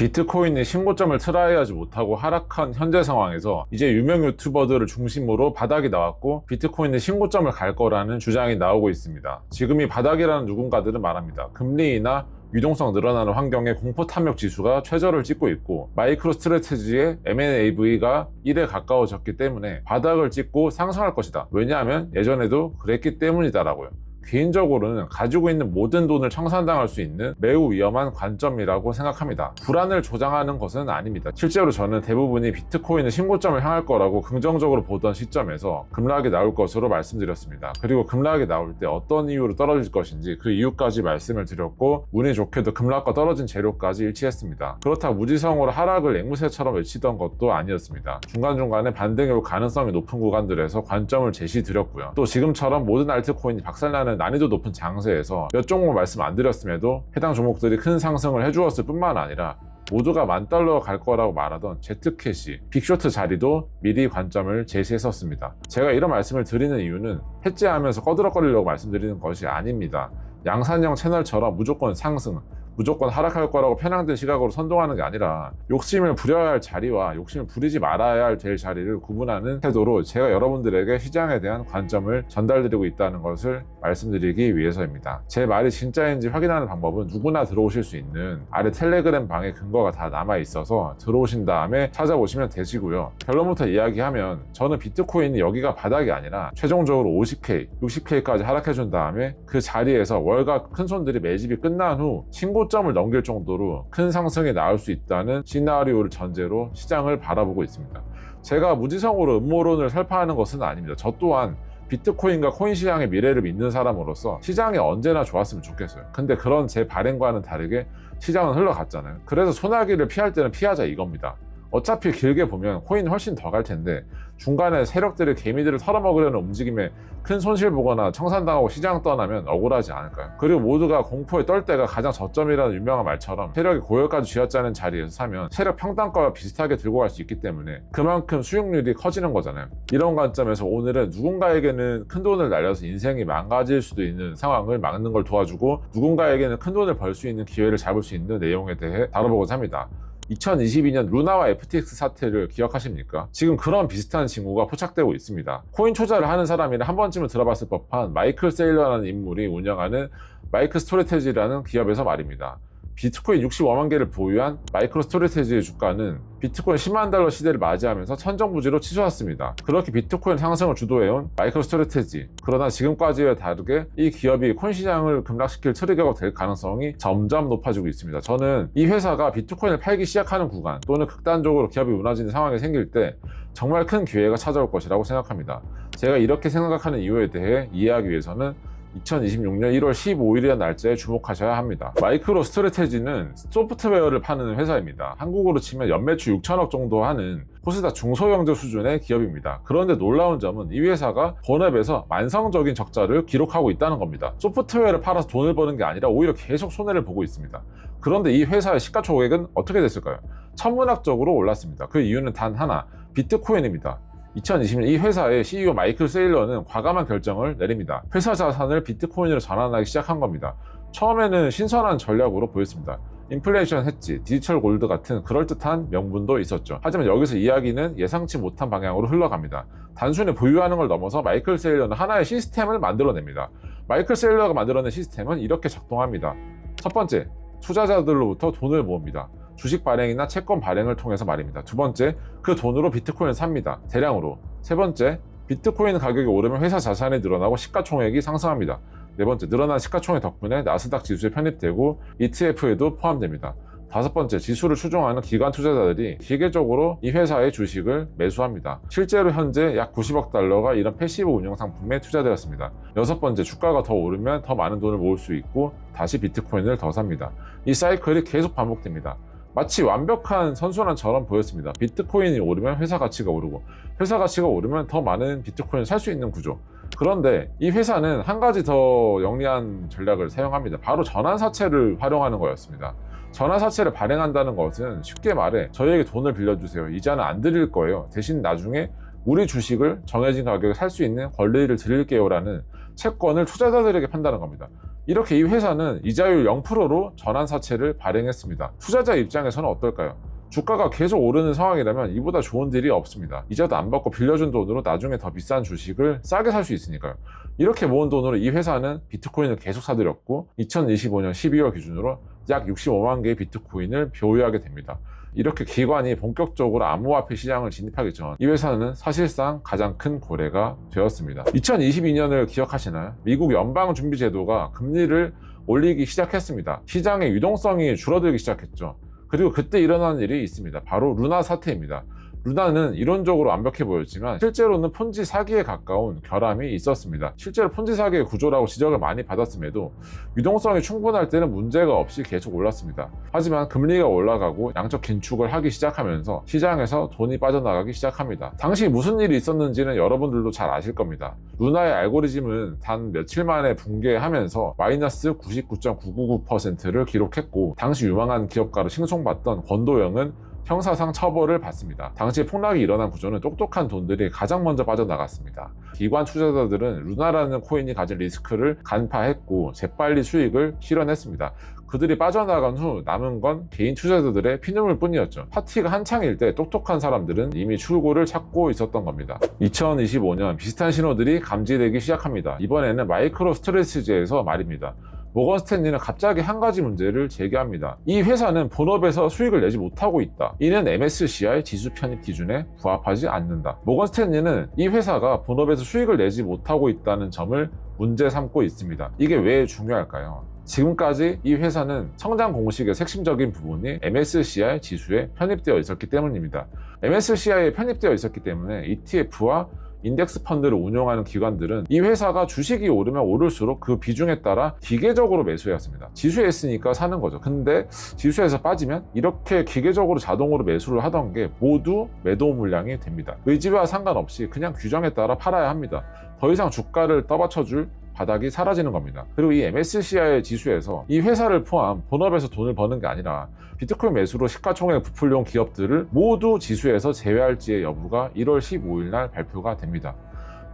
비트코인이 신고점을 트라이하지 못하고 하락한 현재 상황에서 이제 유명 유튜버들을 중심으로 바닥이 나왔고 비트코인이 신고점을 갈 거라는 주장이 나오고 있습니다. 지금이 바닥이라는 누군가들은 말합니다. 금리나 유동성 늘어나는 환경에 공포 탐욕 지수가 최저를 찍고 있고 마이크로 스트레티지의 M&AV가 1에 가까워졌기 때문에 바닥을 찍고 상승할 것이다. 왜냐하면 예전에도 그랬기 때문이다라고요. 개인적으로는 가지고 있는 모든 돈을 청산당할 수 있는 매우 위험한 관점이라고 생각합니다. 불안을 조장하는 것은 아닙니다. 실제로 저는 대부분이 비트코인의 신고점을 향할 거라고 긍정적으로 보던 시점에서 급락이 나올 것으로 말씀드렸습니다. 그리고 급락이 나올 때 어떤 이유로 떨어질 것인지 그 이유까지 말씀을 드렸고 운이 좋게도 급락과 떨어진 재료까지 일치했습니다. 그렇다고 무지성으로 하락을 앵무새처럼 외치던 것도 아니었습니다. 중간중간에 반등이 올 가능성이 높은 구간들에서 관점을 제시드렸고요. 또 지금처럼 모든 알트코인이 박살나는 난이도 높은 장세에서 몇 종목 말씀 안 드렸음에도 해당 종목들이 큰 상승을 해주었을 뿐만 아니라 모두가 만 달러 갈 거라고 말하던 제트캐시, 빅쇼트 자리도 미리 관점을 제시했었습니다. 제가 이런 말씀을 드리는 이유는 해제하면서 꺼드럭거리려고 말씀드리는 것이 아닙니다. 양산형 채널처럼 무조건 상승, 무조건 하락할 거라고 편향된 시각으로 선동하는 게 아니라 욕심을 부려야 할 자리와 욕심을 부리지 말아야 될 자리를 구분하는 태도로 제가 여러분들에게 시장에 대한 관점을 전달드리고 있다는 것을 말씀드리기 위해서입니다. 제 말이 진짜인지 확인하는 방법은 누구나 들어오실 수 있는 아래 텔레그램 방에 근거가 다 남아 있어서 들어오신 다음에 찾아보시면 되시고요. 결론부터 이야기하면 저는 비트코인이 여기가 바닥이 아니라 최종적으로 50K, 60K까지 하락해준 다음에 그 자리에서 월가 큰 손들이 매집이 끝난 후 신고 점을 넘길 정도로 큰 상승이 나올 수 있다는 시나리오를 전제로 시장을 바라보고 있습니다. 제가 무지성으로 음모론을 설파하는 것은 아닙니다. 저 또한 비트코인과 코인 시장의 미래를 믿는 사람으로서 시장이 언제나 좋았으면 좋겠어요. 근데 그런 제 발행과는 다르게 시장은 흘러갔잖아요. 그래서 소나기를 피할 때는 피하자 이겁니다. 어차피 길게 보면 코인 훨씬 더 갈 텐데 중간에 세력들이 개미들을 털어먹으려는 움직임에 큰 손실 보거나 청산당하고 시장 떠나면 억울하지 않을까요? 그리고 모두가 공포에 떨 때가 가장 저점이라는 유명한 말처럼 세력이 고열까지 쥐어짜는 자리에서 사면 세력 평단가와 비슷하게 들고 갈 수 있기 때문에 그만큼 수익률이 커지는 거잖아요. 이런 관점에서 오늘은 누군가에게는 큰 돈을 날려서 인생이 망가질 수도 있는 상황을 막는 걸 도와주고 누군가에게는 큰 돈을 벌 수 있는 기회를 잡을 수 있는 내용에 대해 다뤄보고자 합니다. 2022년 루나와 FTX 사태를 기억하십니까? 지금 그런 비슷한 징후가 포착되고 있습니다. 코인 투자를 하는 사람이라 한 번쯤은 들어봤을 법한 마이클 세일러라는 인물이 운영하는 마이크 스토리테지라는 기업에서 말입니다. 비트코인 65만 개를 보유한 마이크로 스토리테지의 주가는 비트코인 10만 달러 시대를 맞이하면서 천정부지로 치솟았습니다. 그렇게 비트코인 상승을 주도해온 마이크로 스토리테지. 그러나 지금까지와 다르게 이 기업이 코인 시장을 급락시킬 트리거가 될 가능성이 점점 높아지고 있습니다. 저는 이 회사가 비트코인을 팔기 시작하는 구간 또는 극단적으로 기업이 무너지는 상황이 생길 때 정말 큰 기회가 찾아올 것이라고 생각합니다. 제가 이렇게 생각하는 이유에 대해 이해하기 위해서는 2026년 1월 15일이라는 날짜에 주목하셔야 합니다. 마이크로 스트레테지는 소프트웨어를 파는 회사입니다. 한국으로 치면 연매출 6천억 정도 하는 코스닥 중소형제 수준의 기업입니다. 그런데 놀라운 점은 이 회사가 본업에서 만성적인 적자를 기록하고 있다는 겁니다. 소프트웨어를 팔아서 돈을 버는 게 아니라 오히려 계속 손해를 보고 있습니다. 그런데 이 회사의 시가총액은 어떻게 됐을까요? 천문학적으로 올랐습니다. 그 이유는 단 하나, 비트코인입니다. 2020년 이 회사의 CEO 마이클 세일러는 과감한 결정을 내립니다. 회사 자산을 비트코인으로 전환하기 시작한 겁니다. 처음에는 신선한 전략으로 보였습니다. 인플레이션 해지, 디지털 골드 같은 그럴듯한 명분도 있었죠. 하지만 여기서 이야기는 예상치 못한 방향으로 흘러갑니다. 단순히 보유하는 걸 넘어서 마이클 세일러는 하나의 시스템을 만들어냅니다. 마이클 세일러가 만들어낸 시스템은 이렇게 작동합니다. 첫 번째, 투자자들로부터 돈을 모읍니다. 주식 발행이나 채권 발행을 통해서 말입니다. 두 번째, 그 돈으로 비트코인을 삽니다. 대량으로. 세 번째, 비트코인 가격이 오르면 회사 자산이 늘어나고 시가총액이 상승합니다. 네 번째, 늘어난 시가총액 덕분에 나스닥 지수에 편입되고 ETF에도 포함됩니다. 다섯 번째, 지수를 추종하는 기관 투자자들이 기계적으로 이 회사의 주식을 매수합니다. 실제로 현재 약 90억 달러가 이런 패시브 운용 상품에 투자되었습니다. 여섯 번째, 주가가 더 오르면 더 많은 돈을 모을 수 있고 다시 비트코인을 더 삽니다. 이 사이클이 계속 반복됩니다. 마치 완벽한 선순환처럼 보였습니다. 비트코인이 오르면 회사 가치가 오르고 회사 가치가 오르면 더 많은 비트코인을 살 수 있는 구조. 그런데 이 회사는 한 가지 더 영리한 전략을 사용합니다. 바로 전환사채를 활용하는 거였습니다. 전환사채를 발행한다는 것은 쉽게 말해 저희에게 돈을 빌려주세요. 이자는 안 드릴 거예요. 대신 나중에 우리 주식을 정해진 가격에 살 수 있는 권리를 드릴게요라는 채권을 투자자들에게 판다는 겁니다. 이렇게 이 회사는 이자율 0%로 전환사채를 발행했습니다. 투자자 입장에서는 어떨까요? 주가가 계속 오르는 상황이라면 이보다 좋은 딜이 없습니다. 이자도 안 받고 빌려준 돈으로 나중에 더 비싼 주식을 싸게 살 수 있으니까요. 이렇게 모은 돈으로 이 회사는 비트코인을 계속 사들였고 2025년 12월 기준으로 약 65만 개의 비트코인을 보유하게 됩니다. 이렇게 기관이 본격적으로 암호화폐 시장을 진입하기 전 이 회사는 사실상 가장 큰 고래가 되었습니다. 2022년을 기억하시나요? 미국 연방준비제도가 금리를 올리기 시작했습니다. 시장의 유동성이 줄어들기 시작했죠. 그리고 그때 일어난 일이 있습니다. 바로 루나 사태입니다. 루나는 이론적으로 완벽해 보였지만 실제로는 폰지 사기에 가까운 결함이 있었습니다. 실제로 폰지 사기의 구조라고 지적을 많이 받았음에도 유동성이 충분할 때는 문제가 없이 계속 올랐습니다. 하지만 금리가 올라가고 양적 긴축을 하기 시작하면서 시장에서 돈이 빠져나가기 시작합니다. 당시 무슨 일이 있었는지는 여러분들도 잘 아실 겁니다. 루나의 알고리즘은 단 며칠 만에 붕괴하면서 마이너스 99.999%를 기록했고 당시 유망한 기업가로 칭송받던 권도영은 형사상 처벌을 받습니다. 당시 폭락이 일어난 구조는 똑똑한 돈들이 가장 먼저 빠져나갔습니다. 기관 투자자들은 루나라는 코인이 가진 리스크를 간파했고 재빨리 수익을 실현했습니다. 그들이 빠져나간 후 남은 건 개인 투자자들의 피눈물 뿐이었죠. 파티가 한창일 때 똑똑한 사람들은 이미 출구를 찾고 있었던 겁니다. 2025년 비슷한 신호들이 감지되기 시작합니다. 이번에는 마이크로 스트레스지에서 말입니다. 모건 스탠리는 갑자기 한 가지 문제를 제기합니다. 이 회사는 본업에서 수익을 내지 못하고 있다. 이는 MSCI 지수 편입 기준에 부합하지 않는다. 모건 스탠리는 이 회사가 본업에서 수익을 내지 못하고 있다는 점을 문제 삼고 있습니다. 이게 왜 중요할까요? 지금까지 이 회사는 성장 공식의 핵심적인 부분이 MSCI 지수에 편입되어 있었기 때문입니다. MSCI에 편입되어 있었기 때문에 ETF와 인덱스 펀드를 운영하는 기관들은 이 회사가 주식이 오르면 오를수록 그 비중에 따라 기계적으로 매수해왔습니다. 지수에 있으니까 사는 거죠. 근데 지수에서 빠지면 이렇게 기계적으로 자동으로 매수를 하던 게 모두 매도 물량이 됩니다. 의지와 상관없이 그냥 규정에 따라 팔아야 합니다. 더 이상 주가를 떠받쳐줄 바닥이 사라지는 겁니다. 그리고 이 MSCI 지수에서 이 회사를 포함 본업에서 돈을 버는 게 아니라 비트코인 매수로 시가총액 부풀려온 기업들을 모두 지수에서 제외할지의 여부가 1월 15일 날 발표가 됩니다.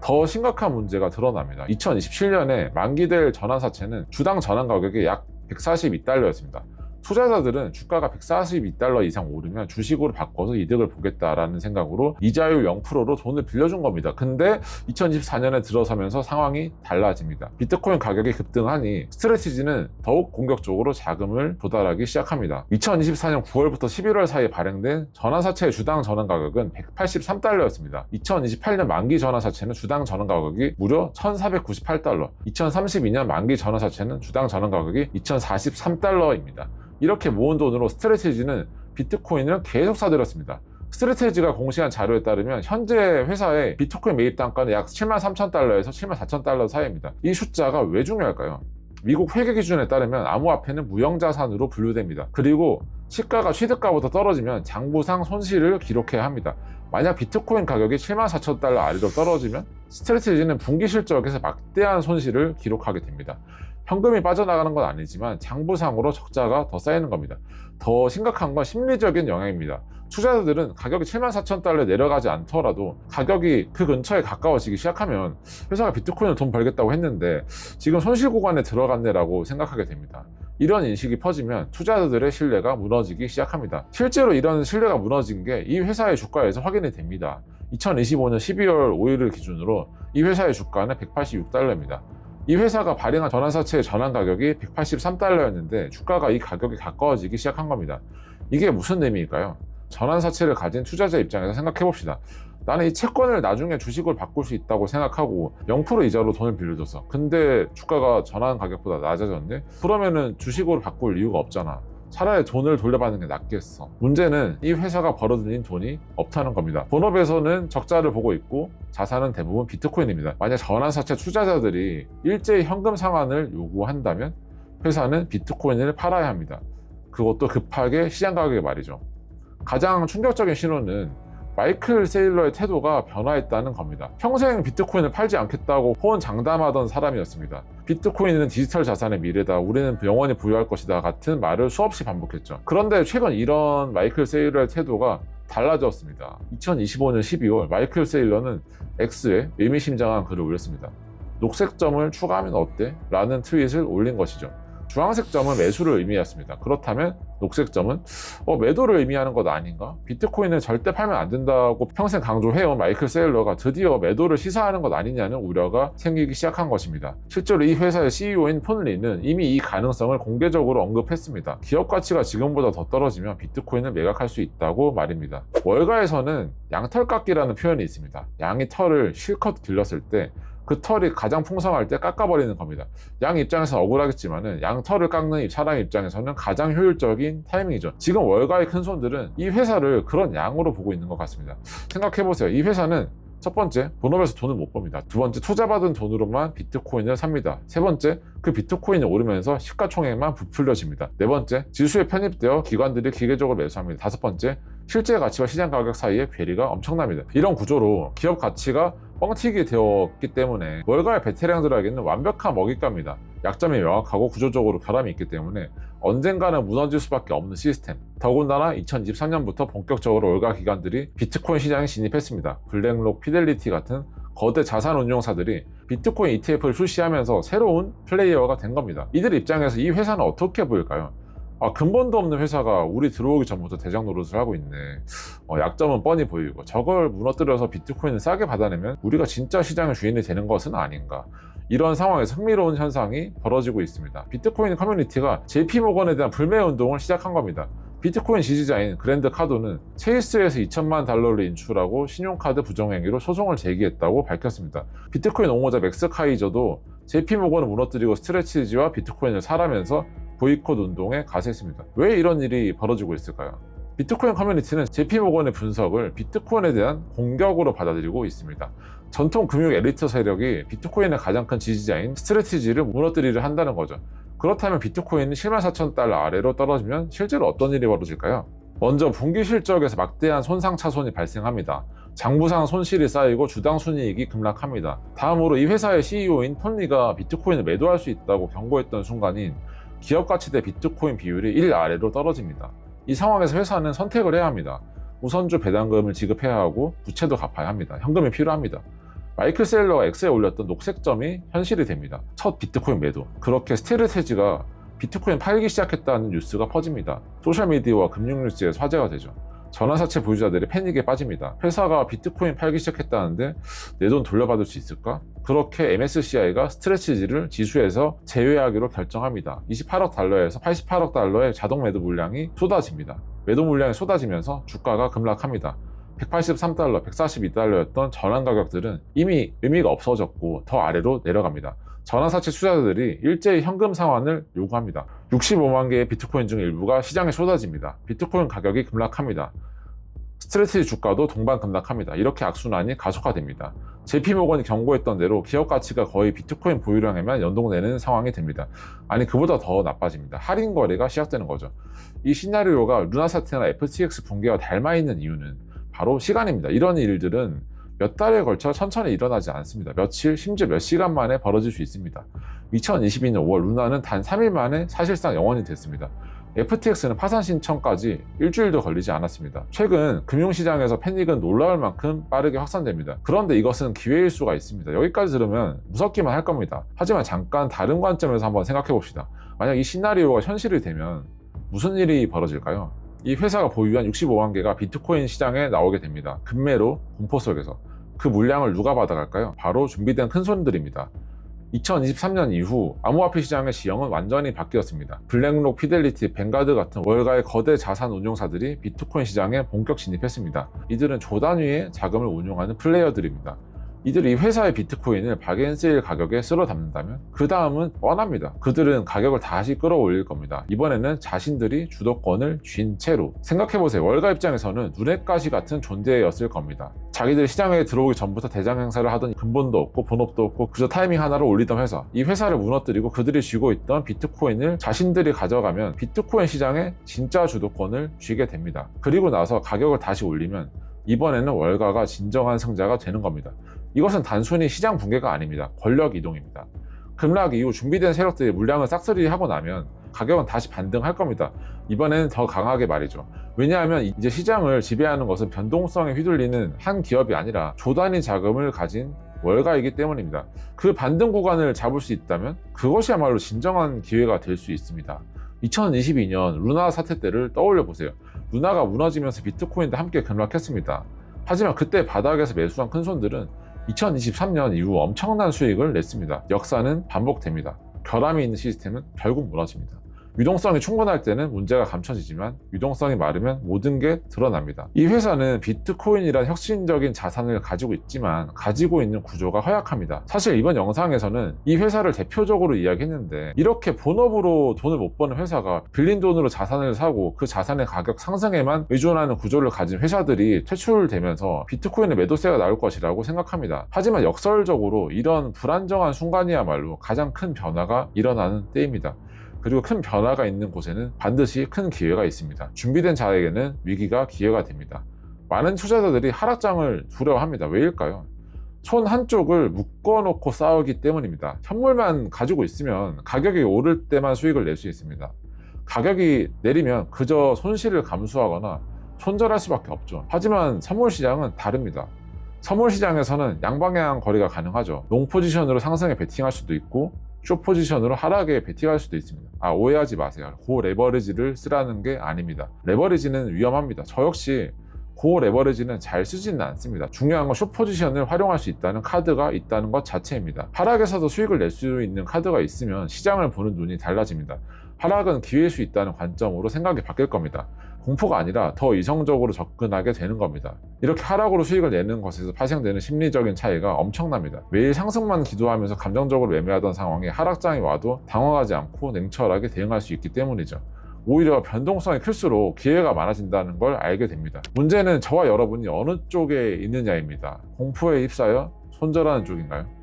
더 심각한 문제가 드러납니다. 2027년에 만기될 전환사채는 주당 전환 가격이 약 142달러였습니다. 투자자들은 주가가 142달러 이상 오르면 주식으로 바꿔서 이득을 보겠다라는 생각으로 이자율 0%로 돈을 빌려준 겁니다. 근데 2024년에 들어서면서 상황이 달라집니다. 비트코인 가격이 급등하니 스트레티지는 더욱 공격적으로 자금을 조달하기 시작합니다. 2024년 9월부터 11월 사이에 발행된 전환사채의 주당 전환 가격은 183달러였습니다. 2028년 만기 전환사채는 주당 전환 가격이 무려 1498달러, 2032년 만기 전환사채는 주당 전환 가격이 2043달러입니다. 이렇게 모은 돈으로 스트레티지는 비트코인을 계속 사들였습니다. 스트레테지가 공시한 자료에 따르면 현재 회사의 비트코인 매입 단가는 약 7만 3천 달러에서 7만 4천 달러 사이입니다. 이 숫자가 왜 중요할까요? 미국 회계 기준에 따르면 암호화폐는 무형자산으로 분류됩니다. 그리고 시가가 취득가보다 떨어지면 장부상 손실을 기록해야 합니다. 만약 비트코인 가격이 7만 4천 달러 아래로 떨어지면 스트레티지는 분기 실적에서 막대한 손실을 기록하게 됩니다. 현금이 빠져나가는 건 아니지만 장부상으로 적자가 더 쌓이는 겁니다. 더 심각한 건 심리적인 영향입니다. 투자자들은 가격이 7만 4천 달러 내려가지 않더라도 가격이 그 근처에 가까워지기 시작하면 회사가 비트코인을 돈 벌겠다고 했는데 지금 손실 구간에 들어갔네라고 생각하게 됩니다. 이런 인식이 퍼지면 투자자들의 신뢰가 무너지기 시작합니다. 실제로 이런 신뢰가 무너진 게 이 회사의 주가에서 확인이 됩니다. 2025년 12월 5일을 기준으로 이 회사의 주가는 186달러입니다. 이 회사가 발행한 전환사채의 전환 가격이 183달러였는데 주가가 이 가격에 가까워지기 시작한 겁니다. 이게 무슨 의미일까요? 전환사채를 가진 투자자 입장에서 생각해 봅시다. 나는 이 채권을 나중에 주식으로 바꿀 수 있다고 생각하고 0% 이자로 돈을 빌려줬어. 근데 주가가 전환 가격보다 낮아졌네? 그러면은 주식으로 바꿀 이유가 없잖아. 차라리 돈을 돌려받는 게 낫겠어. 문제는 이 회사가 벌어들인 돈이 없다는 겁니다. 본업에서는 적자를 보고 있고 자산은 대부분 비트코인입니다. 만약 전환사채 투자자들이 일제히 현금 상환을 요구한다면 회사는 비트코인을 팔아야 합니다. 그것도 급하게 시장 가격에 말이죠. 가장 충격적인 신호는 마이클 세일러의 태도가 변화했다는 겁니다. 평생 비트코인을 팔지 않겠다고 호언장담하던 사람이었습니다. 비트코인은 디지털 자산의 미래다. 우리는 영원히 부여할 것이다. 같은 말을 수없이 반복했죠. 그런데 최근 이런 마이클 세일러의 태도가 달라졌습니다. 2025년 12월 마이클 세일러는 X에 의미심장한 글을 올렸습니다. 녹색점을 추가하면 어때? 라는 트윗을 올린 것이죠. 주황색 점은 매수를 의미했습니다. 그렇다면 녹색 점은 어, 매도를 의미하는 것 아닌가? 비트코인은 절대 팔면 안 된다고 평생 강조해온 마이클 세일러가 드디어 매도를 시사하는 것 아니냐는 우려가 생기기 시작한 것입니다. 실제로 이 회사의 CEO인 폰리는 이미 이 가능성을 공개적으로 언급했습니다. 기업 가치가 지금보다 더 떨어지면 비트코인을 매각할 수 있다고 말입니다. 월가에서는 양털깎기라는 표현이 있습니다. 양이 털을 실컷 길렀을 때 그 털이 가장 풍성할 때 깎아버리는 겁니다. 양 입장에서 억울하겠지만은 양 털을 깎는 사람 입장에서는 가장 효율적인 타이밍이죠. 지금 월가의 큰 손들은 이 회사를 그런 양으로 보고 있는 것 같습니다. 생각해보세요. 이 회사는 첫 번째, 본업에서 돈을 못 법니다. 두 번째, 투자받은 돈으로만 비트코인을 삽니다. 세 번째, 그 비트코인이 오르면서 시가총액만 부풀려집니다. 네 번째, 지수에 편입되어 기관들이 기계적으로 매수합니다. 다섯 번째, 실제 가치와 시장 가격 사이의 괴리가 엄청납니다. 이런 구조로 기업 가치가 뻥튀기 되었기 때문에 월가의 베테랑들에게는 완벽한 먹잇감입니다. 약점이 명확하고 구조적으로 결함이 있기 때문에 언젠가는 무너질 수밖에 없는 시스템. 더군다나 2023년부터 본격적으로 월가 기관들이 비트코인 시장에 진입했습니다. 블랙록, 피델리티 같은 거대 자산 운용사들이 비트코인 ETF를 출시하면서 새로운 플레이어가 된 겁니다. 이들 입장에서 이 회사는 어떻게 보일까요? 아, 근본도 없는 회사가 우리 들어오기 전부터 대장 노릇을 하고 있네. 어, 약점은 뻔히 보이고 저걸 무너뜨려서 비트코인을 싸게 받아내면 우리가 진짜 시장의 주인이 되는 것은 아닌가. 이런 상황에서 흥미로운 현상이 벌어지고 있습니다. 비트코인 커뮤니티가 JP 모건에 대한 불매 운동을 시작한 겁니다. 비트코인 지지자인 그랜드 카도는 체이스에서 2천만 달러를 인출하고 신용카드 부정행위로 소송을 제기했다고 밝혔습니다. 비트코인 옹호자 맥스 카이저도 JP 모건을 무너뜨리고 스트레치지와 비트코인을 사라면서 보이콧 운동에 가세했습니다. 왜 이런 일이 벌어지고 있을까요? 비트코인 커뮤니티는 JP모건의 분석을 비트코인에 대한 공격으로 받아들이고 있습니다. 전통 금융 엘리트 세력이 비트코인의 가장 큰 지지자인 스트레티지를 무너뜨리려 한다는 거죠. 그렇다면 비트코인이 7만 4천 달러 아래로 떨어지면 실제로 어떤 일이 벌어질까요? 먼저 분기 실적에서 막대한 손상 차손이 발생합니다. 장부상 손실이 쌓이고 주당 순이익이 급락합니다. 다음으로 이 회사의 CEO인 톤리가 비트코인을 매도할 수 있다고 경고했던 순간인 기업 가치 대 비트코인 비율이 1 아래로 떨어집니다. 이 상황에서 회사는 선택을 해야 합니다. 우선주 배당금을 지급해야 하고 부채도 갚아야 합니다. 현금이 필요합니다. 마이클 셀러가 엑스에 올렸던 녹색점이 현실이 됩니다. 첫 비트코인 매도. 그렇게 스테르테지가 비트코인 팔기 시작했다는 뉴스가 퍼집니다. 소셜미디어와 금융뉴스에서 화제가 되죠. 전환사채 보유자들이 패닉에 빠집니다. 회사가 비트코인 팔기 시작했다는데 내 돈 돌려받을 수 있을까? 그렇게 MSCI가 스트레치지를 지수에서 제외하기로 결정합니다. 28억 달러에서 88억 달러의 자동 매도 물량이 쏟아집니다. 매도 물량이 쏟아지면서 주가가 급락합니다. 183달러, 142달러였던 전환 가격들은 이미 의미가 없어졌고 더 아래로 내려갑니다. 전환사채 투자자들이 일제히 현금 상환을 요구합니다. 65만 개의 비트코인 중 일부가 시장에 쏟아집니다. 비트코인 가격이 급락합니다. 스트레티지 주가도 동반 급락합니다. 이렇게 악순환이 가속화됩니다. JP모건이 경고했던 대로 기업 가치가 거의 비트코인 보유량에만 연동되는 상황이 됩니다. 아니 그보다 더 나빠집니다. 할인 거래가 시작되는 거죠. 이 시나리오가 루나 사태나 FTX 붕괴와 닮아 있는 이유는 바로 시간입니다. 이런 일들은 몇 달에 걸쳐 천천히 일어나지 않습니다. 며칠, 심지어 몇 시간 만에 벌어질 수 있습니다. 2022년 5월 루나는 단 3일 만에 사실상 영원이 됐습니다. FTX는 파산 신청까지 일주일도 걸리지 않았습니다. 최근 금융시장에서 패닉은 놀라울 만큼 빠르게 확산됩니다. 그런데 이것은 기회일 수가 있습니다. 여기까지 들으면 무섭기만 할 겁니다. 하지만 잠깐 다른 관점에서 한번 생각해 봅시다. 만약 이 시나리오가 현실이 되면 무슨 일이 벌어질까요? 이 회사가 보유한 65만 개가 비트코인 시장에 나오게 됩니다. 금매로 공포 속에서. 그 물량을 누가 받아갈까요? 바로 준비된 큰 손들입니다. 2023년 이후 암호화폐 시장의 지형은 완전히 바뀌었습니다. 블랙록, 피델리티, 뱅가드 같은 월가의 거대 자산 운용사들이 비트코인 시장에 본격 진입했습니다. 이들은 조 단위의 자금을 운용하는 플레이어들입니다. 이들이 회사의 비트코인을 박앤세일 가격에 쓸어 담는다면 그 다음은 뻔합니다. 그들은 가격을 다시 끌어올릴 겁니다. 이번에는 자신들이 주도권을 쥔 채로 생각해보세요. 월가 입장에서는 눈엣 가시 같은 존재였을 겁니다. 자기들 시장에 들어오기 전부터 대장 행사를 하던 근본도 없고 본업도 없고 그저 타이밍 하나를 올리던 회사 이 회사를 무너뜨리고 그들이 쥐고 있던 비트코인을 자신들이 가져가면 비트코인 시장의 진짜 주도권을 쥐게 됩니다. 그리고 나서 가격을 다시 올리면 이번에는 월가가 진정한 승자가 되는 겁니다. 이것은 단순히 시장 붕괴가 아닙니다. 권력 이동입니다. 급락 이후 준비된 세력들이 물량을 싹쓸이 하고 나면 가격은 다시 반등할 겁니다. 이번에는 더 강하게 말이죠. 왜냐하면 이제 시장을 지배하는 것은 변동성에 휘둘리는 한 기업이 아니라 조단위 자금을 가진 월가이기 때문입니다. 그 반등 구간을 잡을 수 있다면 그것이야말로 진정한 기회가 될 수 있습니다. 2022년 루나 사태 때를 떠올려 보세요. 루나가 무너지면서 비트코인도 함께 급락했습니다. 하지만 그때 바닥에서 매수한 큰 손들은 2023년 이후 엄청난 수익을 냈습니다. 역사는 반복됩니다. 결함이 있는 시스템은 결국 무너집니다. 유동성이 충분할 때는 문제가 감춰지지만 유동성이 마르면 모든 게 드러납니다. 이 회사는 비트코인이란 혁신적인 자산을 가지고 있지만 가지고 있는 구조가 허약합니다. 사실 이번 영상에서는 이 회사를 대표적으로 이야기했는데 이렇게 본업으로 돈을 못 버는 회사가 빌린 돈으로 자산을 사고 그 자산의 가격 상승에만 의존하는 구조를 가진 회사들이 퇴출되면서 비트코인의 매도세가 나올 것이라고 생각합니다. 하지만 역설적으로 이런 불안정한 순간이야말로 가장 큰 변화가 일어나는 때입니다. 그리고 큰 변화가 있는 곳에는 반드시 큰 기회가 있습니다. 준비된 자에게는 위기가 기회가 됩니다. 많은 투자자들이 하락장을 두려워합니다. 왜일까요? 손 한쪽을 묶어놓고 싸우기 때문입니다. 현물만 가지고 있으면 가격이 오를 때만 수익을 낼 수 있습니다. 가격이 내리면 그저 손실을 감수하거나 손절할 수밖에 없죠. 하지만 선물 시장은 다릅니다. 선물 시장에서는 양방향 거리가 가능하죠. 롱 포지션으로 상승에 베팅할 수도 있고 쇼 포지션으로 하락에 베팅할 수도 있습니다. 아 오해하지 마세요. 고 레버리지를 쓰라는 게 아닙니다. 레버리지는 위험합니다. 저 역시 고 레버리지는 잘 쓰지는 않습니다. 중요한 건쇼 포지션을 활용할 수 있다는 카드가 있다는 것 자체입니다. 하락에서도 수익을 낼 수 있는 카드가 있으면 시장을 보는 눈이 달라집니다. 하락은 기회일 수 있다는 관점으로 생각이 바뀔 겁니다. 공포가 아니라 더 이성적으로 접근하게 되는 겁니다. 이렇게 하락으로 수익을 내는 것에서 발생되는 심리적인 차이가 엄청납니다. 매일 상승만 기도하면서 감정적으로 매매하던 상황에 하락장이 와도 당황하지 않고 냉철하게 대응할 수 있기 때문이죠. 오히려 변동성이 클수록 기회가 많아진다는 걸 알게 됩니다. 문제는 저와 여러분이 어느 쪽에 있느냐입니다. 공포에 휩싸여 손절하는 쪽인가요?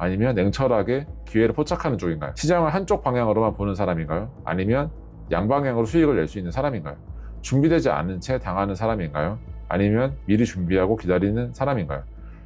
아니면 냉철하게 기회를 포착하는 쪽인가요? 시장을 한쪽 방향으로만 보는 사람인가요? 아니면 양방향으로 수익을 낼 수 있는 사람인가요? 준비되지 않은 채 당하는 사람인가요? 아니면 미리 준비하고 기다리는 사람인가요?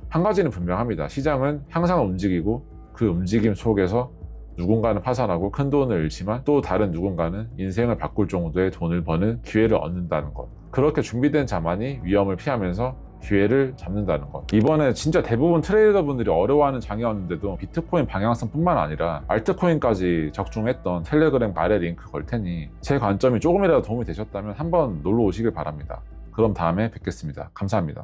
한 가지는 분명합니다. 시장은 항상 움직이고 그 움직임 속에서 누군가는 파산하고 큰 돈을 잃지만 또 다른 누군가는 인생을 바꿀 정도의 돈을 버는 기회를 얻는다는 것. 그렇게 준비된 자만이 위험을 피하면서 기회를 잡는다는 것. 이번에 진짜 대부분 트레이더분들이 어려워하는 장이었는데도 비트코인 방향성뿐만 아니라 알트코인까지 적중했던 텔레그램 아래 링크 걸 테니 제 관점이 조금이라도 도움이 되셨다면 한번 놀러 오시길 바랍니다. 그럼 다음에 뵙겠습니다. 감사합니다.